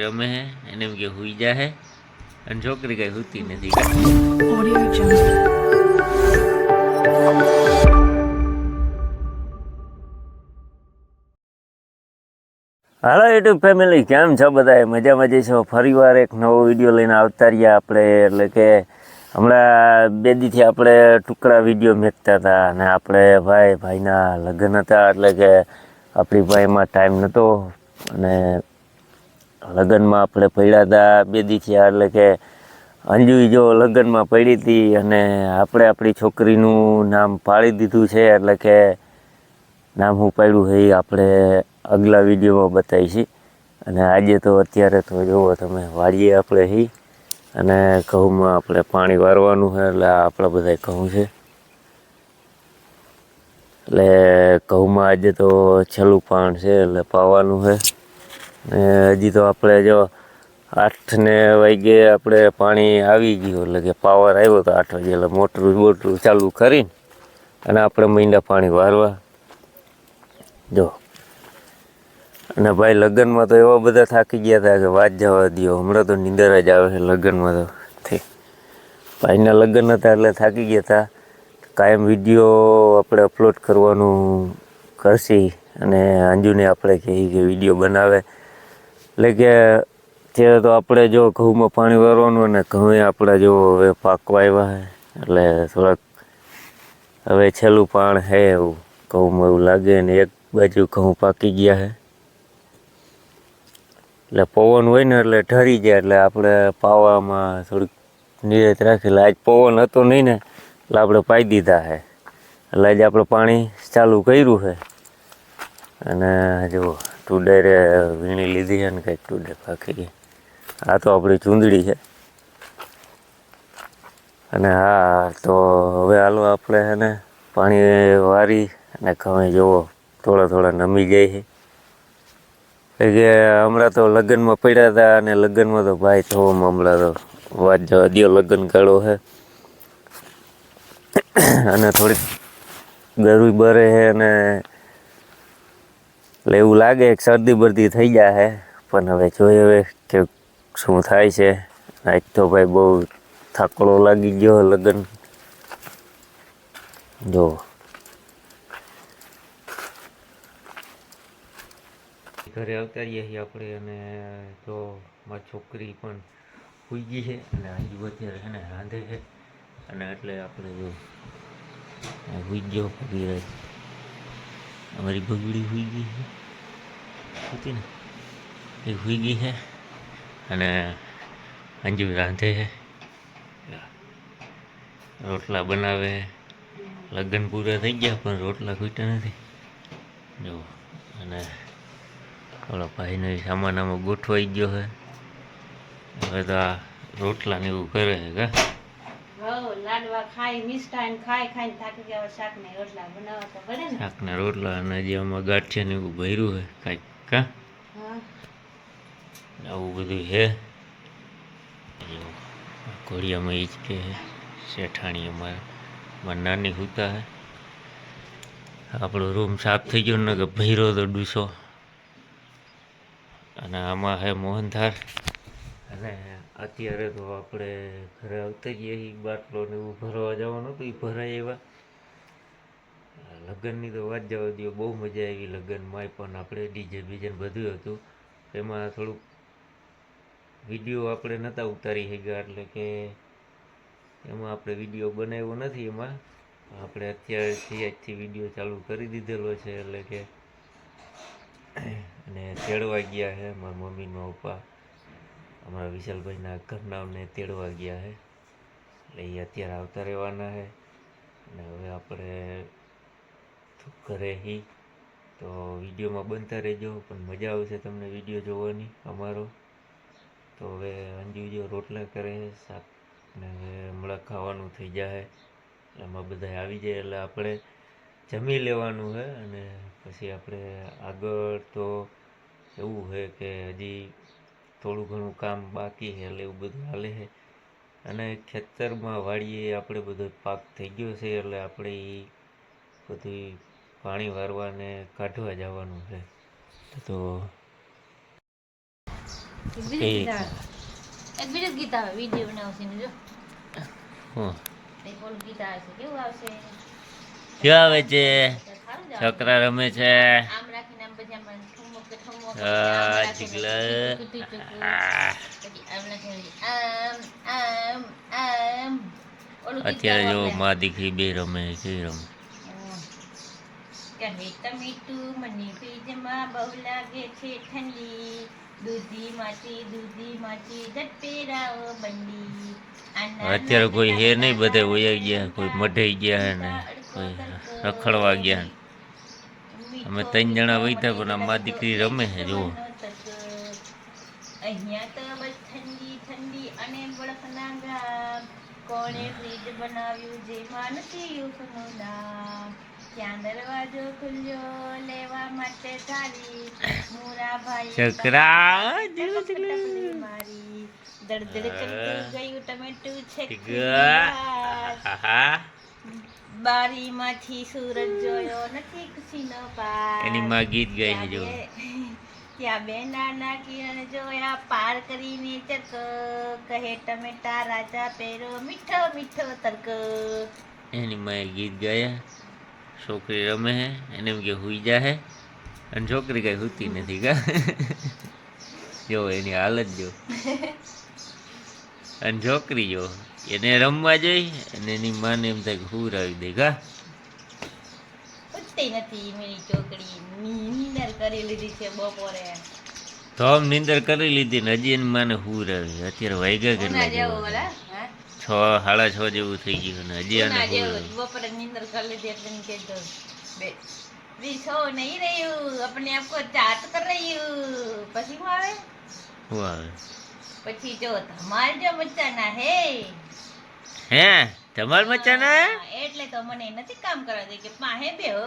રમે હે, એને કે હુઈ જા હે. અને છોકરી કઈ હુતી નથી. હાલો યુટ્યુબ ફેમિલી કેમ છો બધા મજામાં જઈશો ફરીવાર એક નવો વીડિયો લઈને આવતા રહ્યા આપણે. એટલે કે હમણાં બે દીથી આપણે ટુકડા વીડિયો મેકતા હતા. અને આપણે ભાઈ, ભાઈના લગ્ન હતા. એટલે કે આપણી ભાઈમાં ટાઈમ નહોતો અને લગ્નમાં આપણે પડ્યા હતા બે થયા, એટલે કે અંજુ જો લગ્નમાં પડી હતી અને આપણે આપણી છોકરીનું નામ પાડી દીધું છે, એટલે કે નામ હું પાડ્યું એ આપણે આગલા વિડીયોમાં બતાવીશી. અને આજે તો અત્યારે તો જુઓ તમે વાળીએ આપણે હી અને ઘઉંમાં આપણે પાણી વારવાનું છે એટલે આપણા બધા ઘઉં છે. એટલે ઘઉંમાં આજે તો છેલ્લું પાણ છે, એટલે પાવાનું છે હજી તો આપણે જો આઠને વાગે આપણે પાણી આવી ગયું, એટલે કે પાવર આવ્યો તો આઠ વાગે, એટલે મોટરું બોટરું ચાલુ કરીને અને આપણે મહિના પાણી વારવા. જો. અને ભાઈ લગ્નમાં તો એવા બધા થાકી ગયા હતા કે વાત જવા દો હમણાં તો નીંદર જ આવે છે લગ્નમાં તો. થઈ. ભાઈના લગ્ન હતા એટલે થાકી ગયા હતા. કાયમ વીડિયો આપણે અપલોડ કરવાનું કરશી અને અંજુને આપણે કહીએ કે વીડિયો બનાવે. એટલે કે ત્યારે તો આપણે જો ઘઉંમાં પાણી વારવાનું અને ઘઉં આપણે જો હવે પાકવા આવ્યા છે, એટલે થોડાક હવે છેલ્લું પાણ છે એવું, ઘઉંમાં એવું લાગે ને એક બાજુ ઘઉં પાકી ગયા છે. એટલે પવન હોય ને એટલે ઠરી જાય, એટલે આપણે પાવામાં થોડીક નિયત રાખી આજ પવન હતો નહીં ને, એટલે આપણે પાઈ દીધા છે. એટલે આજે આપણે પાણી ચાલુ કર્યું છે. અને જો ટુડેરે વીણી લીધી છે ને કંઈક ટુડે ગઈ. આ તો આપણી ચૂંદડી છે. અને હા, તો હવે હાલો આપણે છે ને પાણી વારી અને ઘઉં જુઓ, થોડા થોડા નમી જાય છે. કે હમણાં તો લગ્નમાં પડ્યા હતા અને લગ્નમાં તો ભાઈ થવામાં હમણાં તો વાત જવા દો લગ્ન ગાળો છે અને થોડીક ગરમી બરે છે અને એટલે એવું લાગે કે શરદી બરદી થઈ જાય છે પણ હવે જોઈએ હવે કે શું થાય છે. આજ તો ભાઈ બહુ થાકડો લાગી ગયો લગ્ન. જો. ઘરે અવતારીએ છીએ આપણે અને જો મારી છોકરી પણ સુઈ ગઈ છે અને હજુ અત્યારે છે ને રાંધે છે. અને એટલે આપણે જો સુઈ ગયો પગી અમારી બગડી गई ગઈ છે है ना? એ સુઈ ગઈ છે અને અંજુ રાંધે છે રોટલા બનાવે લગ્ન પૂરા થઈ ગયા પણ રોટલા ખૂટ્યા નથી। જો, અને ઓલા ભાઈનો સામાન આમાં ગોઠવાઈ ગયો છે. હવે તો આ રોટલા ને એવું કરે છે, કા? લાડવા ખાઈ મિષ્ટાન ખાઈ ખાઈને થાકી ગયા શાક ને રોટલા બનાવવા તો પડે ને. શાકના રોટલા અને જે આમાં ગાંઠિયા ને એવું ભર્યું છે કાંઈક કા? આવું બધું છે. જો એ જ કે શેઠાણી અમારે મારા નાની હુતા હે. આપણો રૂમ સાફ થઈ ગયો ને કે ભૈરો તો ડૂસો. અને આમાં હે મોહનધાર અને અત્યારે તો આપણે ઘરે આવતા જઈએ એ બાટલો ને એવું ભરવા જવાનું હતું, એ ભરાય એવા લગ્નની તો વાત જવા દો બહુ મજા આવી લગ્નમાં પણ આપણે ડીજે બીજે બધું હતું. એમાં થોડુંક વીડિયો આપણે નહોતા ઉતારી શક્યા, એટલે કે એમાં આપણે વીડિયો બનાવ્યો નથી એમાં. આપણે અત્યારથી, આજથી વીડિયો ચાલુ કરી દીધેલો છે, એટલે કે અને ચેડવા ગયા છે, મારા મમ્મી પપ્પા. અમારા વિશાલભાઈના અમને તેડવા ગયા છે એટલે એ અત્યારે આવતા રહેવાના છે અને હવે આપણે ઘરે હી. તો વિડીયોમાં બનતા રહેજો, પણ મજા આવશે તમને વીડિયો જોવાની અમારો. તો હવે અંજુજો રોટલા કરે, શાક ને હવે હમણાં ખાવાનું થઈ જાય એટલે આમાં બધા આવી જાય, એટલે આપણે જમી લેવાનું છે અને પછી આપણે આગળ તો એવું છે કે હજી થોડું ઘણું કામ બાકી છે એટલે એવું બધું હાલે છે. અને ખેતરમાં વાડીએ આપણે બધો પાક થઈ ગયો છે એટલે આપણે એ બધું પાણી વારવા ને કાઢવા જવાનું છે. તો બીજું એક. ગીત આવે. ગીત આવે વીડિયો બનાવશે ને જો. હું. ગીત આવે છે કેવું આવશે? આવે. છોકરા રમે છે. આમ રાખીને આમ પછી આમ ગીત અત્યારે જો માં દીકરી બે રમે છે રમે કહે ટમેટું મને ફ્રીજમાં બહુ લાગે છે ઠંડી દૂધીમાંથી દૂધીમાંથી જટ પહેરાવો બંડી અત્યારે કોઈ હે નહીં બધે વયા ગયા કોઈ મઢાઈ ગયા ને કોઈ રખડવા ગયા. અમે ત્રણ જણા વૈતા પણ આ માં દીકરી રમે છે જુઓ. અહીંયા તો બસ ઠંડી ઠંડી અને બળફના ગામ કોણે ફ્રીજ બનાવ્યું જેમાં નથી યુગનું નામ ત્યાં દરવાજો ખુલ્યો લેવા માટે તારી મોરાભાઈ છોકરા, મારી. દળદળ કરતું ગયું ટમેટું છે. બારીમાંથી સૂરજ જોયો નથી ખુશીનો પાર. એની માં ગીત ગાય જો. ત્યાં બે- નાના કિરણ જોયા પાર કરીને ચક કહે ટમેટા રાજા પેરો મીઠો મીઠો તર્ક. એની માં ગીત ગાયા. છોકરી રમે હે એને એમ કે હુઈ જા હે. અને છોકરી કઈ હુતી નથી કા? જો એની હાલત જો. અને છોકરી જો એને રમવા જઈ અને એની માને એમ થાય કે હું રવી દે ગા. નથી મેરી ચોકડી નિંદર કરી લીધી છે બપોરે. તો નિંદર કરી લીધી ને હજી એની માને હું રવી અત્યારે વાગ્યા કેટલા જેવું છ સાડા છ જેવું થઈ ગયું ને હજી આને બપોરે નિંદર કરી લીધી એટલે એમ કહેતો બે છો નહીં રહ્યું આપણે આપકો ચાટ કર રહ્યું. પછી હું આવે? હું આવે. પછી જો ધમાલ જો મચાના હે. હે તમાર મચાના? એટલે તો મને નથી કામ કરવા દે કે પાહે બે હો.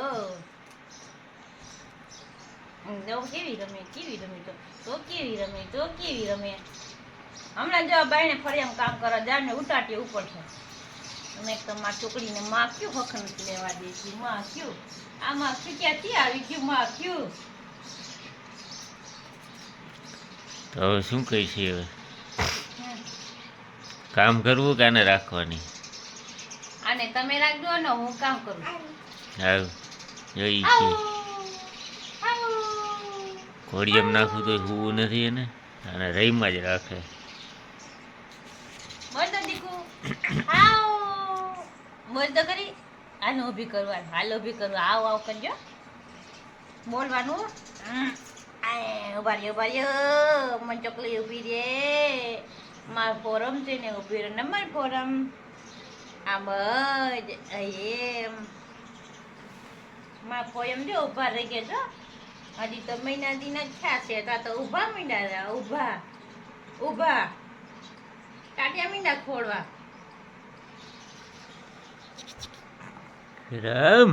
કેવી રમે કેવી રમે તો? તો કેવી રમે તો કેવી રમે? હમણાં જો બાઈને ફરી એમ કામ કરવા જાય ને ઉટાટી ઉપર છે. મેં તો માર છોકરીને માં કયું હક નથી લેવા દેતી માં કયું? આ માં કયું ક્યાંથી આવી ગયું? માં કયું? તો શું કહી છે હવે? કામ કરવું કે આને રાખવાની? આને તમે રાખજો ને હું કામ કરું. આવ જોઈ છે. ઘોડિયમ નાખવું તો હુવું નથી એને અને રહીમાં જ રાખે. બોલ તો દીકુ. આવ બોલ તો કરી આને ઊભી કરવાનું હાલ ઊભી કરવું. આવ આવ કરજો. બોલવાનું. ઉભારી ઉભારી મન રહ્યો ઊભા રહ્યો. મને ચોકલી ઊભી રે. માર ફોરમ છે ને ઊભી રહે. નંબર ફોરમ. આમ જ એમ. માર ફોરમ જો ઊભા રહી ગયા છો. હજી તો મહિના દિન જ છે, તો તો ઊભા મીંડા ઊભા ઊભા ટાટિયા મીંડા ખોડવા રામ.